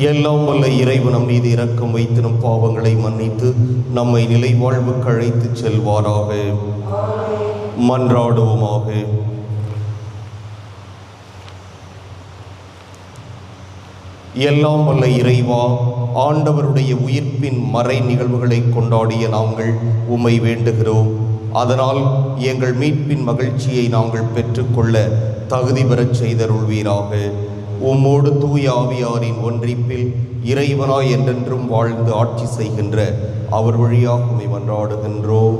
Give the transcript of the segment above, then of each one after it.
எல்லாம் வல்ல இறைவனம் மீது இரக்கம் வைத்து நம் பாவங்களை மன்னித்து நம்மை நிலை வாழ்வுக்கு அழைத்துச் செல்வாராக. மன்றாடுவோமாக. எல்லாம் வல்ல இறைவா ஆண்டவருடைய உயிர்ப்பின் மறை நிகழ்வுகளை கொண்டாடிய நாங்கள் உம்மை வேண்டுகிறோம். அதனால் எங்கள் மீட்பின் மகிழ்ச்சியை நாங்கள் பெற்றுக்கொள்ள தகுதி பெறச் செய்தருள்வீராக. உம்மோடு தூய ஆவியாரின் ஒன்றிப்பில் இறைவனாய் என்றென்றும் வாழ்ந்து ஆட்சி செய்கின்ற அவர் வழியாக உண்மை மன்றாடுகின்றோம்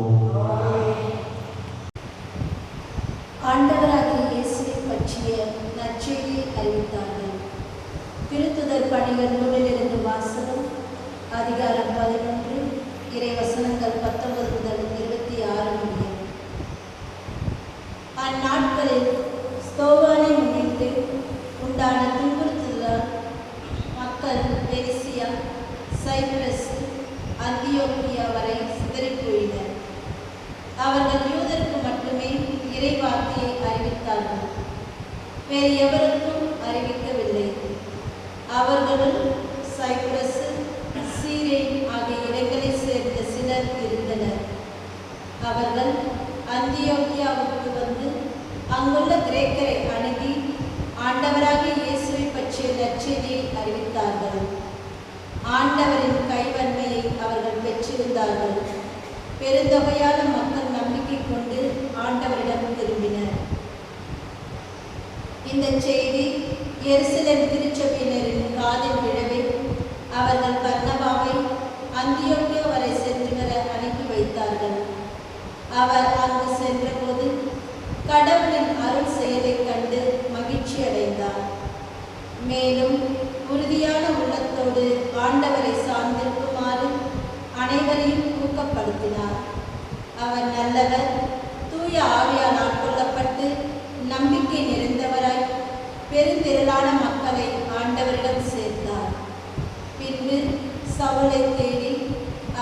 ஆண்டவராகிய இயேசுவை பற்றிய நற்செய்தியை அறிவித்தார்கள் திருத்துதர் பணிகள் நூலிலிருந்து வாசகம் அதிகாரம் பதினொன்று இறை வசனங்கள் பத்தொன்பது முதல் இருபத்தி ஆறு முடியும் அந்நாட்களில் ஸ்தோவானை முன்னிட்டு உண்டான துன்புறுத்தலால் மக்கள் பெரிசியா சைப்ரஸ் அந்தியோக்கியா வரை சிதறிப் போயினர். அவர்கள் யூதருக்கு மட்டுமே இறைவார்த்தையை அறிவித்தார்கள். வேறு எவருக்கும் அறிவிக்கவில்லை. அவர்களும் சைப்ரஸ் சீரேன் ஆகிய இடங்களைச் சேர்ந்த சிலர் இருந்தனர். அவர்கள் அந்தியோக்கியாவுக்கு வந்து அங்குள்ள கிரேக்கரை அணுகி ஆண்டவராகிய இயேசுவை பற்றிய நற்செய்தியை அறிவித்தார்கள். ஆண்டவர் பெற்றிருந்தார்கள் பெருந்தொகையான மக்கள் நம்பிக்கை கொண்டு ஆண்டவரிடம் திரும்பினர். இந்த செய்தி எரிச திருச்சபையினரின் காதில் விழவே அவர்கள் பர்னபாவை அந்தியோக்கியா வரை சென்று வர அனுப்பி வைத்தார்கள் அவர் அங்கு சென்றபோது கடவுளின் அருள் செயலைக் கண்டு மகிழ்ச்சி அடைந்தார் மேலும் உறுதியான உள்ளத்தோடு ஆண்டவரை சார்ந்திருக்குமாறு அனைவரையும் ஊக்கப்படுத்தினார். அவர் நல்லவர் தூய ஆவியால் ஆட்கொள்ளப்பட்டு நம்பிக்கை நிறைந்தவராய் பெருந்திரளான மக்களை ஆண்டவரிடம் சேர்த்தார். பின்பு சவுளை தேடி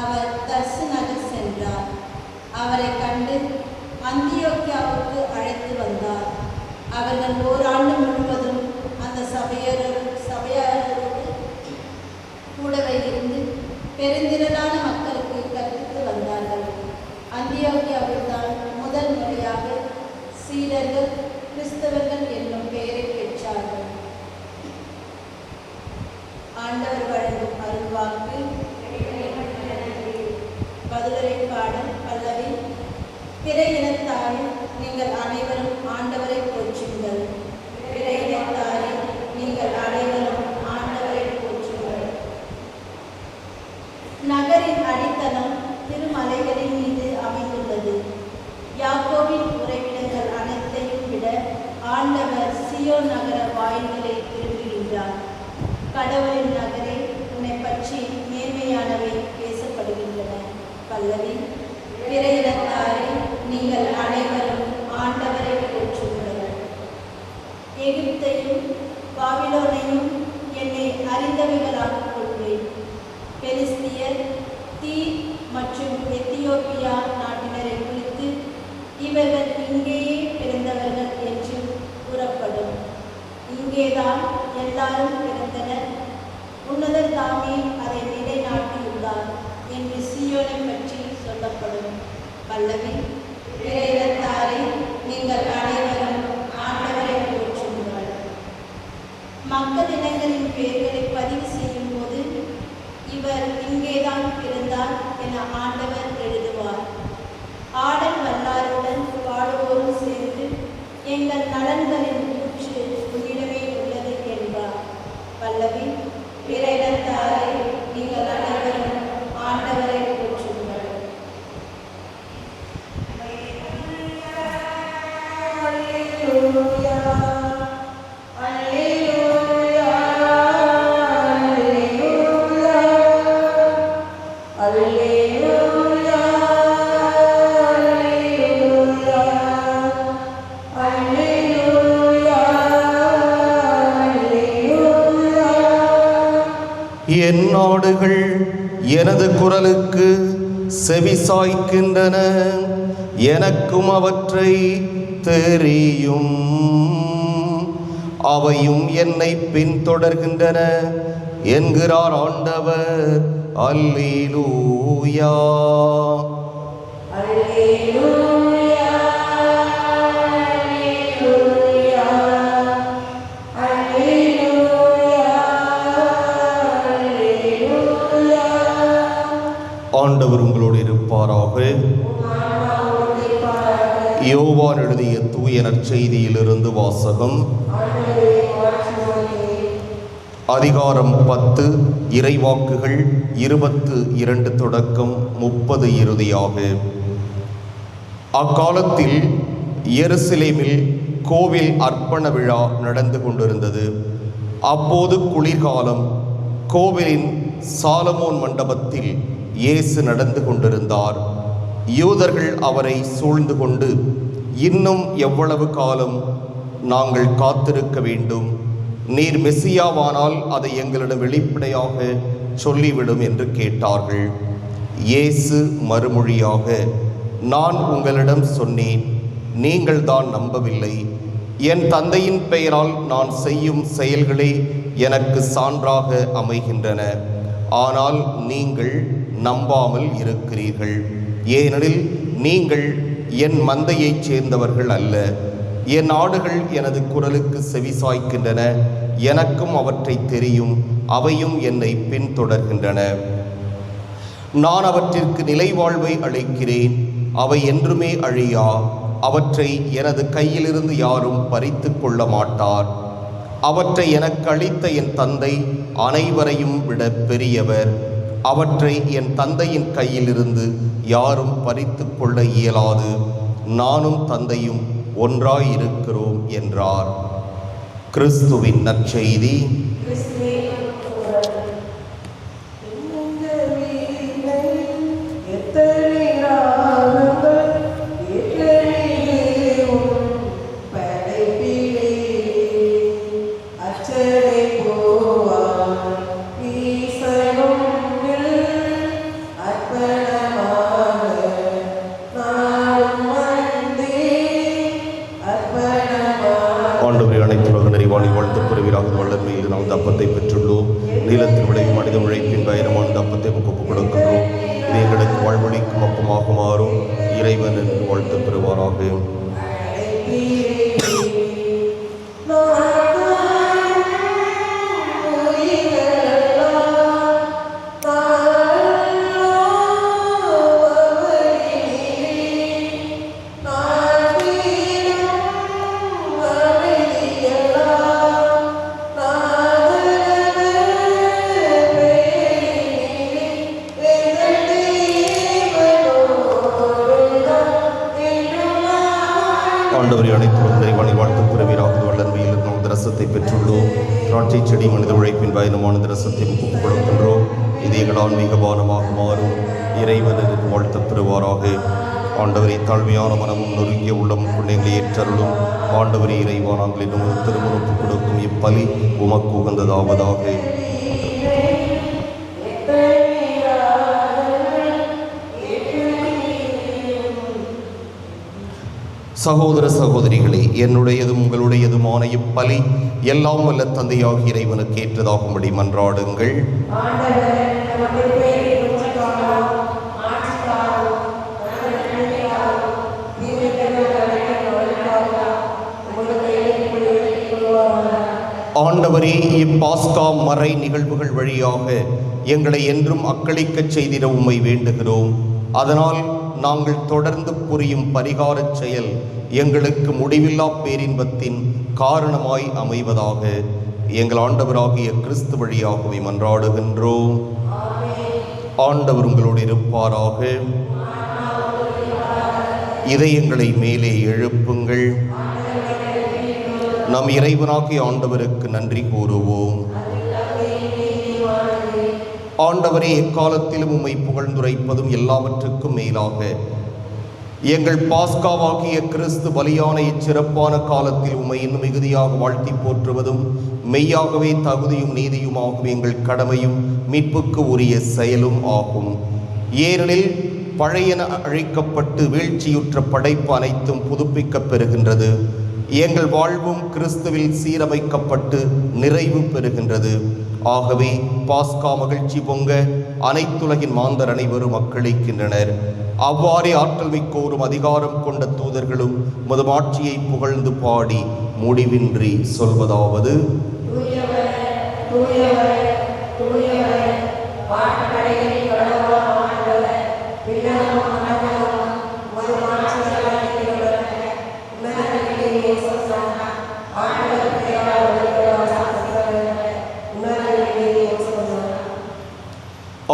அவர் தர்சு நகர் சென்றார். அவரை கண்டு அந்தியோக்கியாவுக்கு அழைத்து வந்தார். அவர்கள் ஓராண்டு முழுவதும் அந்த சபையரோடு சபையாரோடு கூடவே இருந்து பெருந்திரளான அந்தியோக்கியாவில் தான் முதல் முறையாக சீடர்கள் கிறிஸ்தவர்கள் என்னும் பெயரை பெற்றார்கள். ஆண்டவர் வழங்கும் அருள்வாக்கு பதிலுரை பாடல் பல்லவி பிற இனத்தாரே நீங்கள் அனைவரும் ஆண்டவரை போற்றினர் பிற இனத்தாரே நீங்கள் அனைவரும் ஆண்டவரை போற்றுங்கள் நகரின் அடித்தளம் திருமலைகளின் மீது அமைந்துள்ளது யாக்கோவின் உறைவிடங்கள் அனைத்தையும் விட ஆண்டவர் சியோ நகர வாயில்களை விரும்புகின்றார் கடவுளின் நகரே உன்னை பற்றி நேர்மையானவை பேசப்படுகின்றன. பல்லவி இங்கேதான் எல்லாரும் பிறந்தனர் உன்னதர் தாமே அதை நிலைநாட்டியுள்ளார் என்று சியோனை பற்றி சொல்லப்படும் பல்லவி என் நாடுகள் எனது குரலுக்கு செவி சாய்க்கின்றன. எனக்கும் அவற்றை தெரியும். அவையும் என்னை பின்தொடர்கின்றன என்கிறார் ஆண்டவர். அல்லேலூயா. உங்களோடு யோவான் எழுதிய தூய நற்செய்தியிலிருந்து வாசகம். அதிகாரம் பத்து இறைவாக்குகள் இருபத்து இரண்டு தொடக்கம் முப்பது இறுதியாக. அக்காலத்தில் எருசலேமில் கோவில் அர்ப்பண விழா நடந்து கொண்டிருந்தது. அப்போது குளிர்காலம். கோவிலின் சாலமோன் மண்டபத்தில் இயேசு நடந்து கொண்டிருந்தார். யூதர்கள் அவரை சூழ்ந்து கொண்டு இன்னும் எவ்வளவு காலம் நாங்கள் காத்திருக்க வேண்டும்? நீர் மெஸ்ஸியாவானால் அதை எங்களிடம் வெளிப்படையாக சொல்லிவிடும் என்று கேட்டார்கள். இயேசு மறுமொழியாக நான் உங்களிடம் சொன்னேன் நீங்கள் தான் நம்பவில்லை. என் தந்தையின் பெயரால் நான் செய்யும் செயல்களே எனக்கு சான்றாக அமைகின்றன. ஆனால் நீங்கள் நம்பாமல் இருக்கிறீர்கள். ஏனெனில் நீங்கள் என் மந்தையைச் சேர்ந்தவர்கள் அல்ல. என் ஆடுகள் எனது குரலுக்கு செவிசாய்க்கின்றன. எனக்கும் அவற்றை தெரியும். அவையும் என்னை பின்தொடர்கின்றன. நான் அவற்றிற்கு நிலைவாழ்வை அளிக்கிறேன். அவை என்றுமே அழியா? அவற்றை எனது கையிலிருந்து யாரும் பறித்து கொள்ள மாட்டார். அவற்றை எனக்கு அளித்த என் தந்தை அனைவரையும் விட பெரியவர். அவற்றை என் தந்தையின் கையிலிருந்து யாரும் பறித்து கொள்ள இயலாது. நானும் தந்தையும் ஒன்றாயிருக்கிறோம் என்றார். கிறிஸ்துவின் நற்செய்தி. திராட்சை மனித உழைப்பின் பயணமான தினசத்தை ஒப்புக் கொடுக்கின்றோம் இது எங்கள் ஆன்மீக பானமாக மாறும். இறைவன் வாழ்த்த வாழ்த்து பெறுவாராக ஆண்டவரை தாழ்மையான மனமும் நொறுங்கிய உள்ளம் பிள்ளைகளை ஏற்றருளும். ஆண்டவரை இறைவா நாங்கள் இன்னும் கொடுக்கும் இப்பலி உமக்கு உகந்ததாவதாக. சகோதர சகோதரிகளே என்னுடையதும் உங்களுடையதுமான இப்பலி எல்லாம் வல்ல தந்தையாக இறைவனுக்கு ஏற்றதாகும்படி மன்றாடுங்கள். ஆண்டவரே இப்பாஸ்கா மறை நிகழ்வுகள் வழியாக எங்களை என்றும் அக்களிக்கச் செய்திட உம்மை வேண்டுகிறோம். அதனால் நாங்கள் தொடர்ந்து புரியும் பரிகாரச் செயல் எங்களுக்கு முடிவில்லா பேரின்பத்தின் காரணமாய் அமைவதாக எங்கள் ஆண்டவராகிய கிறிஸ்து வழியாகவே மன்றாடுகின்றோம். ஆண்டவர் உங்களோடு இருப்பாராக. இதயங்களை மேலே எழுப்புங்கள். நம் இறைவனாகிய ஆண்டவருக்கு நன்றி கூறுவோம். ஆண்டவரே எக்காலத்திலும் உம்மை புகழ்ந்துரைப்பதும் எல்லாவற்றுக்கும் மேலாக. எங்கள் பாஸ்காவாகிய கிறிஸ்து பலியான இச்சிறப்பான காலத்தில் உம்மை இன்னும் மிகுதியாக வாழ்த்தி போற்றுவதும் மெய்யாகவே தகுதியும் நீதியுமாகும் எங்கள் கடமையும் மீட்புக்கு உரிய செயலும் ஆகும். ஏனெனில் பழையன அழைக்கப்பட்டு வீழ்ச்சியுற்ற படைப்பு அனைத்தும் புதுப்பிக்கப் பெறுகின்றது. எங்கள் வாழ்வும் கிறிஸ்துவில் சீரமைக்கப்பட்டு நிறைவு பெறுகின்றது. ஆகவே பாஸ்கா மகிழ்ச்சி பொங்க அனைத்துலகின் மாந்தர் அனைவரும் மக்களிக்கின்றனர் அவ்வாறே ஆற்றல் மிக்கோரும் அதிகாரம் கொண்ட தூதர்களும் மதுமாட்சியை புகழ்ந்து பாடி முடிவின்றி சொல்வதாவது. தூயவர் தூயவர் தூயவர் ஆண்டவர்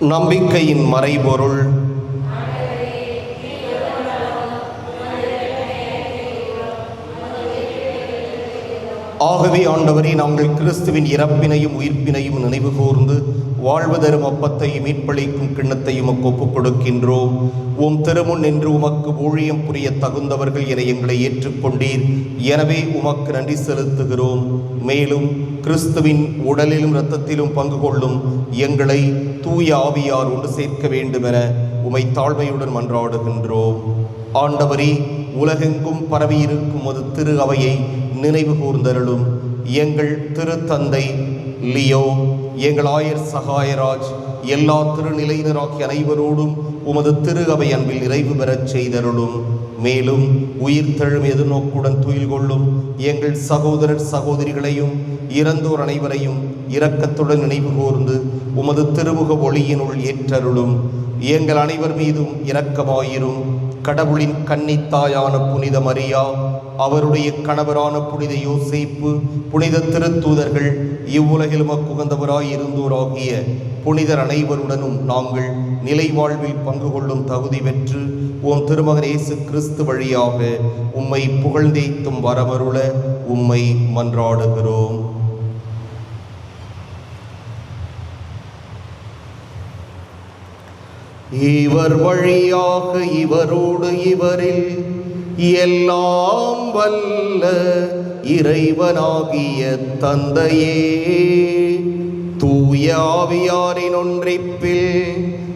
நம்பிக்கையின் மறைபொருள். ஆகவே ஆண்டவரே நாங்கள் கிறிஸ்துவின் இறப்பினையும் உயிர்ப்பினையும் நினைவு கூர்ந்து வாழ்வு தரும் அப்பத்தையும் மீட்பளிக்கும் கிண்ணத்தையும் உமக்கு ஒப்புக் கொடுக்கின்றோம் உம் திருமுன் நின்று உமக்கு ஊழியம் புரிய தகுந்தவர்கள் என எங்களை ஏற்றுக்கொண்டீர். எனவே உமக்கு நன்றி செலுத்துகிறோம். மேலும் கிறிஸ்துவின் உடலிலும் இரத்தத்திலும் பங்கு கொள்ளும் எங்களை தூய ஆவியார் ஒன்று சேர்க்க வேண்டுமென உமை தாழ்மையுடன் மன்றாடுகின்றோம். ஆண்டவரே உலகெங்கும் பரவியிருக்கும் ஒரு திரு அவையை நினைவு கூர்ந்தருளும். எங்கள் திருத்தந்தை லியோ எங்கள் ஆயர் சகாயராஜ் எல்லா திருநிலையினராகிய அனைவரோடும் உமது திரு அவை அன்பில் நிறைவு பெறச் செய்தருளும். மேலும் உயிர் தழும் எதிர்நோக்குடன் துயில் கொள்ளும் எங்கள் சகோதரர் சகோதரிகளையும் இறந்தோர் அனைவரையும் இரக்கத்துடன் நினைவு கூர்ந்து உமது திருமுக ஒளியினுள் ஏற்றருளும். எங்கள் அனைவர் மீதும் இரக்கமாயிரும். கடவுளின் கன்னித்தாயான புனித மரியா அவருடைய கணவரான புனித யோசிப்பு புனித திருத்தூதர்கள் இவ்வுலகில் மக்குகந்தவராய் இருந்தோராகிய புனிதர் அனைவருடனும் நாங்கள் நிலை வாழ்வில் பங்கு கொள்ளும் தகுதி பெற்று உன் திருமகன் இயேசு கிறிஸ்து வழியாக உம்மை புகழ்ந்தேத்தும் வரமருள உம்மை மன்றாடுகிறோம். இவர் வழியாக இவரோடு இவரில் எல்லாம் வல்ல இறைவனாகிய தந்தையே. தூய ஆவியாரின் ஒன்றிப்பில்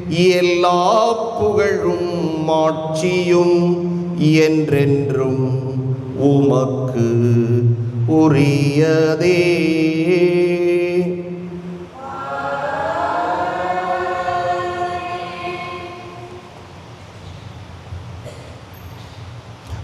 எல்லா புகழும் மாட்சியும் என்றென்றும் உமக்கு உரியதே.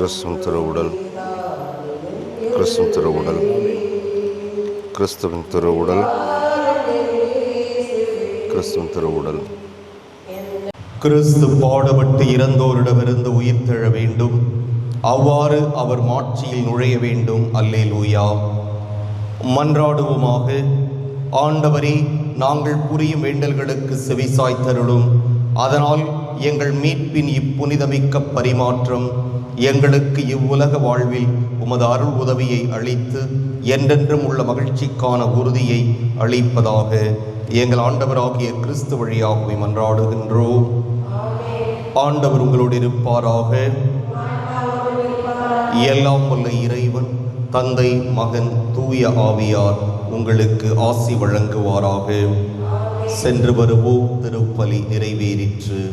கிறிஸ்துவின் திருவுடல் கிறிஸ்துவின் திருவுடல் கிறிஸ்துவின் திருவுடல் கிறிஸ்துவின் திருவுடல். கிறிஸ்து பாடுபட்டு இறந்தோரிடமிருந்து உயிர் தெழ வேண்டும். அவ்வாறு அவர் மாட்சியில் நுழைய வேண்டும். அல்லே லூயா மன்றாடுவோமாக. ஆண்டவரே நாங்கள் புரியும் வேண்டல்களுக்கு செவிசாய்த்தருளும். அதனால் எங்கள் மீட்பின் இப்புனிதமிக்க பரிமாற்றம் எங்களுக்கு இவ்வுலக வாழ்வில் உமது அருள் உதவியை அளித்து என்றென்றும் உள்ள மகிழ்ச்சிக்கான உறுதியை அளிப்பதாக எங்கள் ஆண்டவராகிய கிறிஸ்து வழியாகவே மன்றாடுகின்றோம். ஆண்டவர் உங்களோடு இருப்பாராக. எல்லாம் வல்ல இறைவன் தந்தை மகன் தூய ஆவியார் உங்களுக்கு ஆசி வழங்குவாராக. சென்று வருவோம் திருப்பலி நிறைவேறிற்று.